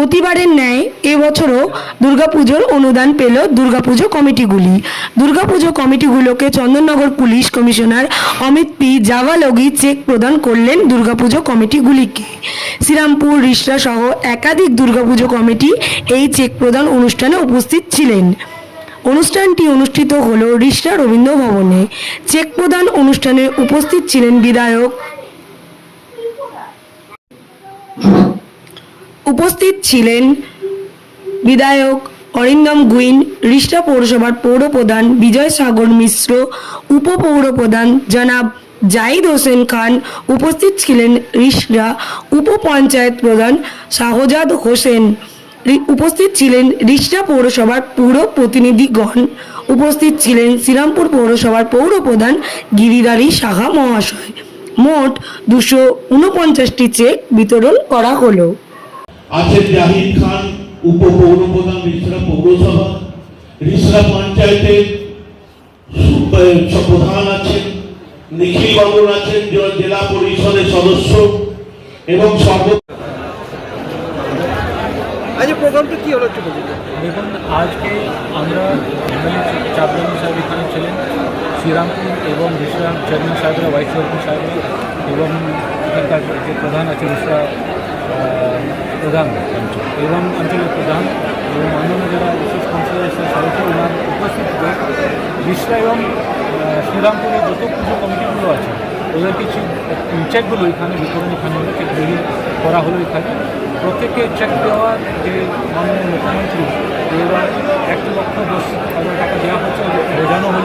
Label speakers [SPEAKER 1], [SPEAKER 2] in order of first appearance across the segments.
[SPEAKER 1] প্রতিবারের ন্যায় এবছরও দুর্গাপুজোর অনুদান পেল দুর্গাপুজো কমিটিগুলি। দুর্গাপুজো কমিটিগুলোকে Chandannagar police commissioner Amit P Javalgi cheque প্রদান করলেন দুর্গাপুজো কমিটিগুলিকে। শ্রীরামপুর, রিসরা সহ একাধিক দুর্গাপুজো কমিটি এই চেক প্রদান অনুষ্ঠানে উপস্থিত ছিলেন। অনুষ্ঠানটি অনুষ্ঠিত হলো রিসরা রবীন্দ্র ভবনে। চেক প্রদান অনুষ্ঠানে উপস্থিত ছিলেন বিধায়ক উপস্থিত ছিলেন বিধায়ক অরিন্দম গুইন, রিষ্টা পৌরসভার পৌর প্রধান বিজয় সাগর মিশ্র উপপৌর প্রধান জনাব জাহিদ হোসেন খান, উপস্থিত ছিলেন রিসরা উপপঞ্চায়েত প্রধান শাহজাদ হোসেন উপস্থিত ছিলেন রিষ্টা পৌরসভার পৌর প্রতিনিধিগণ উপস্থিত ছিলেন শ্রীরামপুর পৌরসভার পৌর প্রধান গিরিধারী সাহা মহাশয়। মোট দুশো উনপঞ্চাশটি চেক বিতরণ করা হলো।
[SPEAKER 2] আছেন জাহিদ খান উপপৌর প্রধান রিসরা পৌরসভা রিসরা পঞ্চায়েতের প্রধান আছেন নিখিল বাবুর আছেন জেলা পরিষদের সদস্য এবং সর্ব
[SPEAKER 3] আজ প্রোগ্রামটা কি হলো একটু বলুন।
[SPEAKER 4] দেখুন আজকে আমরা চাপরানি সাহেব এখানে ছিলেন শ্রীরামপুর এবং বিশ্রাম চেয়ারম্যান সাহেবরা ভাইস চেয়ারম্যান সাহেবরা এবং এখানকার যে প্রধান আছে বিশ্রা প্রধান অঞ্চল। এবং অঞ্চলের প্রধান এবং অন্যান্য যারা বিশেষ কাউন্সিলর সদস্য ওনার উপস্থিত বিশ্রা এবং শ্রীরামপুরের যত পুজো কমিটিগুলো আছে, ওদের কিছু চেকগুলো এখানে বিতরণ এখানে হলো চেকগুলি করা হলো এখানে। প্রত্যেকে চেক দেওয়ার যে মাননীয় মুখ্যমন্ত্রী এবার এক লক্ষ দশ হাজার টাকা দেওয়া হচ্ছে বোঝানো হলো।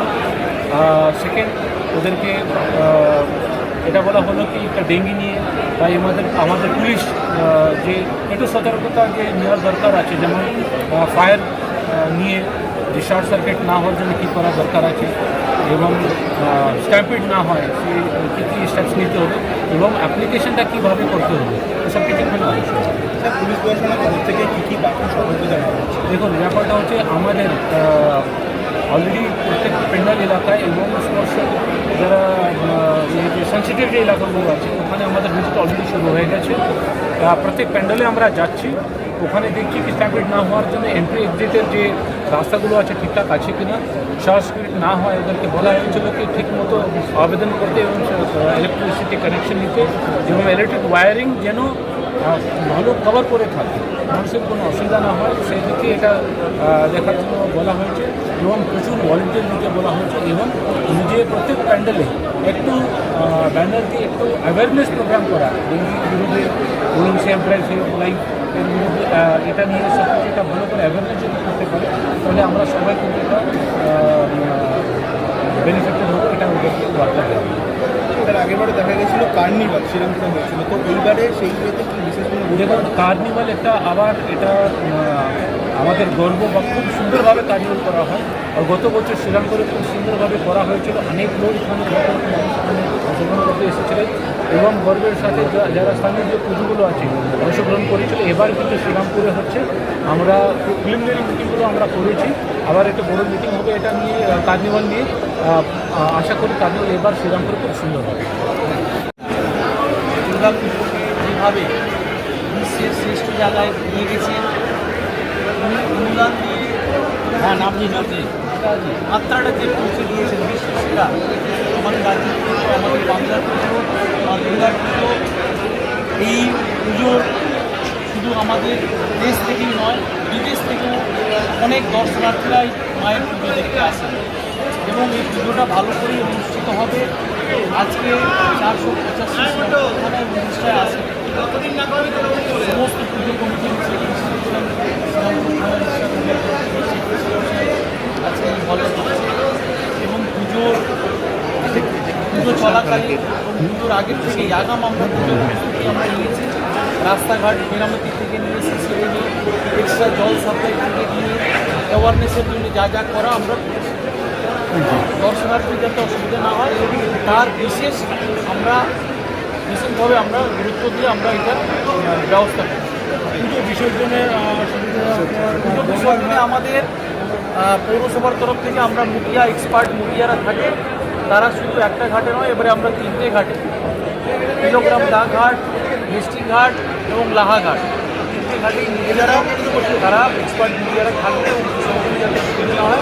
[SPEAKER 4] সেকেন্ড ওদেরকে এটা বলা হলো কি একটা ডেঙ্গি নিয়ে। তাই আমাদের আমাদের পুলিশ যে একটু সতর্কতা যে নেওয়ার দরকার আছে যেমন ফায়ার নিয়ে যে শর্ট সার্কিট না হওয়ার জন্য কী করা দরকার আছে এবং স্ট্যাম্পিড না হয় সেই কী কী স্টেপস নিতে হবে এবং অ্যাপ্লিকেশনটা কীভাবে করতে হবে এসব কিছু এখানে আলোচনা
[SPEAKER 3] পুলিশ প্রশাসনের তরফ থেকে কী কী বাকি সতর্কতা
[SPEAKER 4] দেখুন ব্যাপারটা হচ্ছে আমাদের অলরেডি প্রত্যেক পেন্ডাল এলাকায় এবং স্পর্শ যারা সেন্সিটিভ যে এলাকাগুলো আছে ওখানে আমাদের ভিজিট অলরেডি শুরু হয়ে গেছে প্রত্যেক প্যান্ডেলে আমরা যাচ্ছি ওখানে দেখছি কি স্ট্যাম্পিড না হওয়ার জন্য এন্ট্রি এক্সিটের যে রাস্তাগুলো আছে ঠিকঠাক আছে কিনা শর্ট সার্কিট না হয় ওদেরকে বলা হয়েছিল কি ঠিক মতো আবেদন করতে এবং ইলেকট্রিসিটি কানেকশন নিতে এবং ইলেকট্রিক ওয়ারিং যেন ভালো কভার করে থাকে মানুষের কোনো অসুবিধা না হয়, সেই দিকে এটা দেখার জন্য বলা হয়েছে এবং প্রচুর ভলেন্টিয়ার দিতে বলা হয়েছে এবং নিজে প্রত্যেক প্যান্ডেলে একটু ব্যানার দিয়ে একটু অ্যাওয়ারনেস প্রোগ্রাম করা ডেঙ্গির বিরুদ্ধে সেফ ড্রাইভ লাইফ এর বিরুদ্ধে এটা নিয়ে সব কিছু এটা ভালো করে অ্যাওয়ারনেস যদি করতে পারে, তাহলে আমরা সবাই কিন্তু এটা বেনিফিটেড হোক, এটা ওদেরকে বার্তা দেওয়া
[SPEAKER 3] কার্নিভাল শ্রীরামপুরে হয়েছিল। তো এইবারে সেই ইয়েতে কি বিশেষ কোনো
[SPEAKER 4] দেখুন কার্নিভাল একটা আবার এটা আমাদের গর্ব বা খুব সুন্দরভাবে কার্নিভাল করা হয়। আর গত বছর শ্রীরামপুরে খুব সুন্দরভাবে করা হয়েছিল। অনেক লোক এখানে অংশগ্রহণ করতে এসেছিলেন। এবং গর্বের সাথে যা- যারা স্থানীয় যে পুজোগুলো আছে অংশগ্রহণ করেছিল এবার কিন্তু শ্রীরামপুরে হচ্ছে। আমরা প্রিলিমিনারি মিটিংগুলো আমরা করেছি। আবার একটা বড় মিটিং হবে এটা নিয়ে কার্নিভাল নিয়ে। আশা করি কার্নিভাল এবার শ্রীরামপুরে খুব সুন্দর হবে।
[SPEAKER 5] দুর্গা পুজোকে যেভাবে বিশ্বের শ্রেষ্ঠ জায়গায় নিয়ে গেছেন উনি অনুদান দিয়ে হ্যাঁ নিয়ে মাত্রাটা যে পৌঁছে দিয়েছেন বিশ্ব সেরা আমাদের রাজ্যের পুজো আমাদের বাংলার পুজো বা দুর্গার পুজো এই পুজোর শুধু আমাদের দেশ থেকেই নয় বিদেশ থেকেও অনেক দর্শনার্থীরাই মায়ের পুজো দেখতে আসেন। এবং এই পুজোটা ভালো করেই অনুষ্ঠিত হবে। আজকে চারশো পঁচাশি এখানে অনুষ্ঠায় আসে সমস্ত পুজো কমিটির আজকে এই হলে হচ্ছে। এবং পুজোর পুজো চলাকালীন এবং পুজোর আগের থেকে আগাম আমরা পুজোর প্রস্তুতি আমরা নিয়েছি রাস্তাঘাট, মেরামতি থেকে নিয়ে সিসিটিভি এক্সট্রা জল সাপ্লাই থেকে নিয়ে অ্যাওয়ারনেসের জন্য যা যা করা আমরা করেছি। দর্শনার্থী যাতে অসুবিধা না হয়, তার বিশেষ আমরা, বিশেষভাবে আমরা গুরুত্ব দিয়ে আমরা এটার ব্যবস্থা করি
[SPEAKER 4] পুজো বিসর্জনের
[SPEAKER 5] পুজো বিসর্জনে আমাদের পৌরসভার তরফ থেকে আমরা মুখিয়া এক্সপার্ট মুখিয়ারা থাকে, তারা শুধু একটা ঘাটে নয়, এবারে আমরা তিনটে ঘাটে। কিলোগ্রাম দা ঘাট, মিষ্টি ঘাট এবং লাহা ঘাট। তিনটে ঘাটেই নিজেরা তারা এক্সপার্ট মুখিয়ারা থাকবে, এবং বিসর্জনে যাতে হয়